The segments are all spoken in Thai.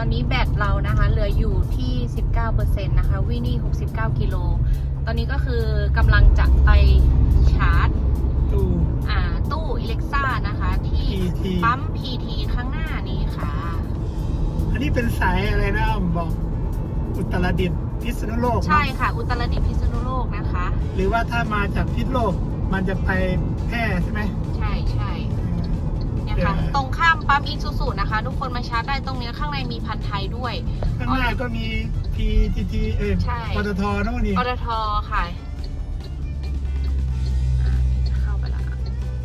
ตอนนี้แบตเรานะคะ เหลืออยู่ที่ 19%นะคะ วินี่ 69 กิโล ตอนนี้ก็คือกำลังจะไปชาร์จ ตู้ อ่า ตู้อิเล็กซ่านะคะ ที่ PT ปั๊ม PT ข้างหน้านี้ค่ะ อันนี้เป็นสายอะไรนะบอก อุตรดิตถ์พิษณุโลกเนอะใช่ค่ะ อุตรดิตถ์พิษณุโลกนะคะ หรือว่าถ้ามาจากพิษณุโลก มันจะไปแพร่ใช่ไหม ใช่ใช่ เนี่ยค่ะเดี๋ยวตรงข้ามปั๊มอิซูซูนะคะ ทุกคนมาชาร์จได้ตรงนี้ข้างในมีพันไทยด้วย ข้างหน้าก็มี PTT เออใช่ ปตทนู่นนี่ปตทค่ะอ่าจะเข้าไปแล้ว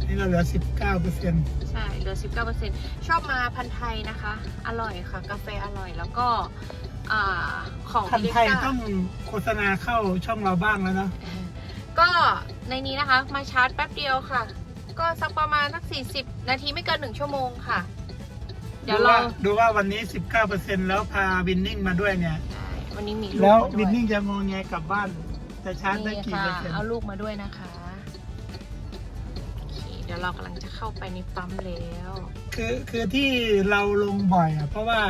นี่เราเหลือ 19เปอร์เซ็นต์ใช่เหลือ 19%ชอบมาพันไทยนะคะ อร่อยค่ะ กาแฟอร่อยแล้วก็อ่าของคันไทยเล็กๆต้องโฆษณาเข้าช่องเราบ้างแล้วเนาะก็ในนี้นะคะ มาชาร์จแป๊บเดียวค่ะ ก็สักประมาณสัก40นาทีไม่เกิน1ชั่วโมงค่ะ เดี๋ยวดูเราว่าดูว่าวันนี้ 19เปอร์เซ็นต์แล้วพาวินนิ่งมาด้วยเนี่ยใช่วันนี้มีลูกแล้วมาด้วิยนนิ่งจะมองไงกลับบ้าน จะชาร์จได้นี่กี่ค่ะเปอร์เซ็นต์เอาลูกมาด้วยนะคะโอเคเดี๋ยวเรากำลังจะเข้าไปในปั๊มแล้วคือคือที่เราลงบ่อยอะเพราะว่า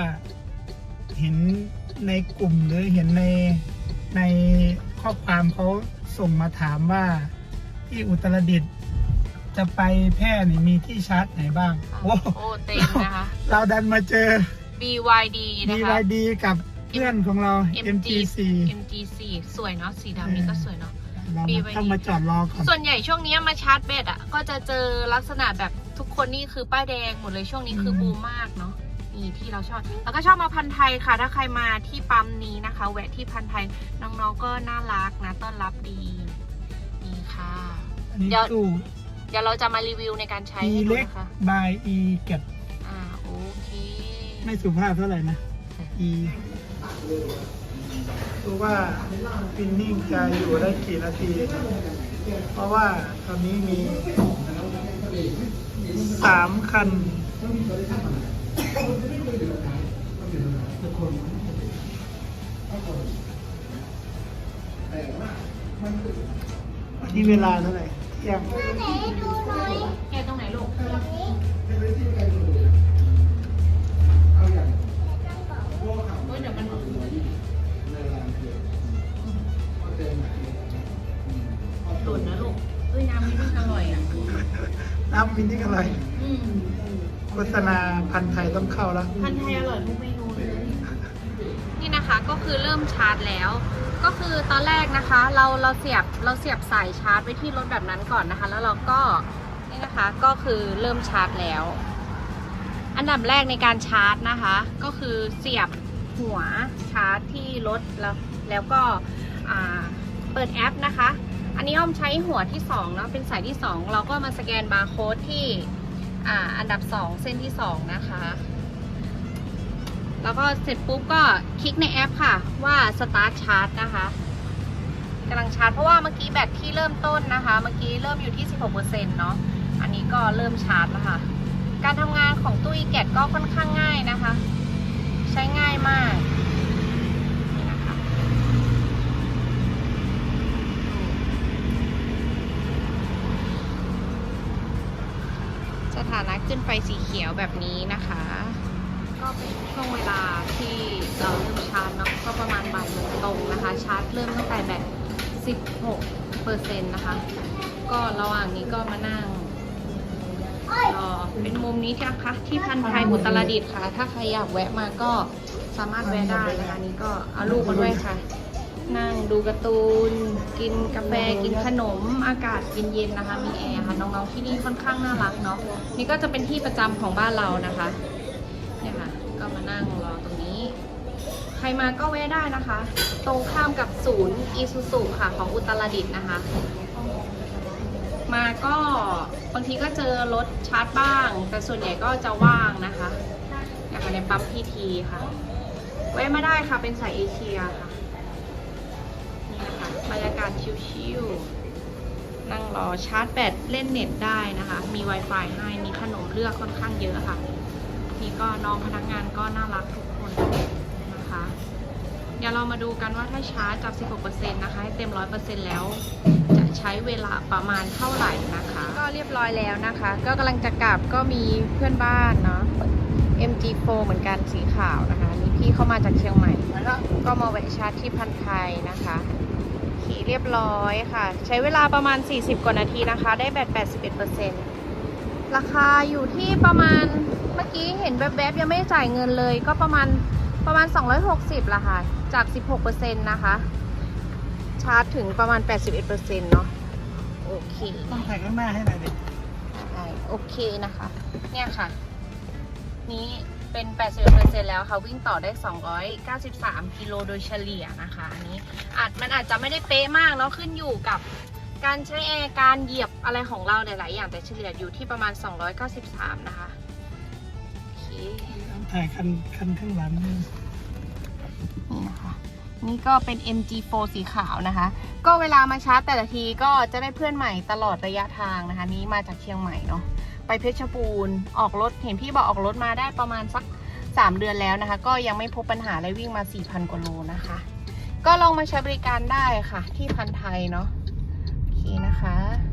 เห็นในกลุ่มหรือเห็นในในข้อความเขาส่งมาถามว่าที่อุตรดิตถ์ จะไปแพร่นี่มีที่ชาร์จไหนบ้าง โอ้โอ้เต็มนะคะ เราดันมาเจอ BYD นะคะ BYD กับเพื่อนของเรา MGC MGC สวยเนาะสีดำนี่ก็สวยเนาะเรา BYD ต้องมาจอดรอก่อนส่วนใหญ่ช่วงนี้มาชาร์จแบตอะ ก็จะเจอลักษณะแบบทุกคนนี่คือป้ายแดงหมดเลยช่วงนี้คือบูมมากเนาะนี่ที่เราชอบ แล้วก็ชอบมาพันไทยค่ะ ถ้าใครมาที่ปั๊มนี้นะคะ แวะที่พันไทยน้องๆก็น่ารักนะต้อนรับดีนี่ค่ะอันนี้เดี๋ยวตู้เดี๋ยวเราจะมารีวิวในการใช้ E ให้ดูเล็กนะคะ by E เก็บอ่าโอเค ไม่สุภาพเท่าไหร่นะ E ดูว่าฟินนิ่งจะอยู่ได้กี่นาที เพราะว่าตอนนี้มีสามคันที่เวลาเท่าไหร่เที่ ยงแกตรงไหนลูก โอ้ยเดี๋ยวมันหล่นนะลูกเอ้ยน้ำนี่อร่อยอะ น้ำฟินนิ่งอะไรอืมโฆษณาพันธุ์ไทยต้องเข้าแล้ว พันธุ์ไทยอร่อยทุกเมนูเลย นี่นะคะก็คือเริ่มชาร์จแล้ว ก็คือตอนแรกนะคะ เราเราเสียบเราเสียบสายชาร์จไว้ที่รถแบบนั้นก่อนนะคะ แล้วเราก็นี่นะคะก็คือเริ่มชาร์จแล้ว อันดับแรกในการชาร์จนะคะ ก็คือเสียบหัวชาร์จที่รถแล้วแล้วก็เปิดแอปนะคะ อันนี้อ้อมใช้หัวที่2เนาะเป็นสายที่ 2 เราก็มาสแกนบาร์โค้ดที่อ,อันดับ 2 เส้นที่ 2 นะคะ แล้วก็เสร็จปุ๊บก็คลิกในแอปค่ะว่า start charge นะคะกำลังชาร์จเพราะว่าเมื่อกี้แบตที่เริ่มต้นนะคะ เมื่อกี้เริ่มอยู่ที่ 16%เนาะอันนี้ก็เริ่มชาร์จแล้วค่ะ การทำงานของตู้อีแกตก็ค่อนข้างง่ายนะคะ ใช้ง่ายมากสถานะขึ้นไฟสีเขียวแบบนี้นะคะ ก็เป็นช่วงเวลาที่เราเริ่มชาร์จเนาะก็ประมาณบ่ายโมงตรงนะคะ ชาร์จเริ่มตั้งแต่แบต16เปอร์เซ็นต์นะคะ ก็ระหว่างนี้ก็มานั่งรอเป็นมุมนี้ที่นะคะที่พันไทยอุตรดิตถ์ค่ะ ถ้าใครอยากแวะมาก็สามารถแวะได้นะคะนี่ก็เอาลูกมาด้วยค่ะ นั่งดูการ์ตูน กินกาแฟกินขนมอากาศเย็นๆนะคะ มีแอร์ค่ะน้องๆที่นี่ค่อนข้างน่ารักเนาะนี่ก็จะเป็นที่ประจำของบ้านเรานะคะ นั่งรอตรงนี้ ใครมาก็แวะได้นะคะ ตรงข้ามกับศูนย์อีซูซูค่ะของอุตรดิตถ์นะคะ มาก็บางทีก็เจอรถชาร์จบ้าง แต่ส่วนใหญ่ก็จะว่างนะคะนะคะในปั๊มพีทีค่ะ แวะมาได้ค่ะเป็นสายเอเชียค่ะนี่นะคะบรรยากาศชิวๆนั่งรอชาร์จแบตเล่นเน็ตได้นะคะ มี Wi-Fi ให้มีขนมเลือกค่อนข้างเยอะค่ะ นี่ก็น้องพนักงานก็น่ารักทุกคนนะคะ เดี๋ยวเรามาดูกันว่าถ้าชาร์จจาก 16%นะคะให้เต็ม 100%แล้ว จะใช้เวลาประมาณเท่าไหร่นะคะ ก็เรียบร้อยแล้วนะคะ ก็กำลังจะกลับก็มีเพื่อนบ้านเนาะ MG4 เหมือนกันสีขาวนะคะนี่พี่เข้ามาจากเชียงใหม่ก็มาแวะชาร์จที่พันไทยนะคะขี่เรียบร้อยค่ะ ใช้เวลาประมาณ 40 กว่านาทีนะคะ ได้แบต81%ราคาอยู่ที่ประมาณเมื่อกี้เห็นแวบๆยังไม่ได้จ่ายเงินเลย ก็ประมาณประมาณ 260ละค่ะ จาก 16%นะคะ ชาร์จถึงประมาณ 81%เนาะโอเค ต้องถ่ายข้างหน้าให้หน่อยดิใช่โอเคนะคะ เนี่ยค่ะ นี้เป็น 81%แล้วค่ะ วิ่งต่อได้ 293 กิโลโดยเฉลี่ยนะคะอันนี้อาจมันอาจจะไม่ได้เป๊ะมากเนาะขึ้นอยู่กับ การใช้แอร์การเหยียบอะไรของเราหลายๆอย่างแต่เฉลี่ยอยู่ที่ประมาณ 293 นะคะโอเคถ่ายคันคันข้างหลังนี่นี่นะคะนี่ก็เป็น MG4 สีขาวนะคะ ก็เวลามาชาร์จแต่ละทีก็จะได้เพื่อนใหม่ตลอดระยะทางนะคะ นี้มาจากเชียงใหม่เนาะไปเพชรบูรณ์ออกรถเห็นพี่บอกออกรถมาได้ประมาณสัก 3 เดือนแล้วนะคะ ก็ยังไม่พบปัญหาอะไรวิ่งมา 4,000กว่าโลนะคะ ก็ลองมาใช้บริการได้ค่ะที่พันไทยเนาะ นะคะ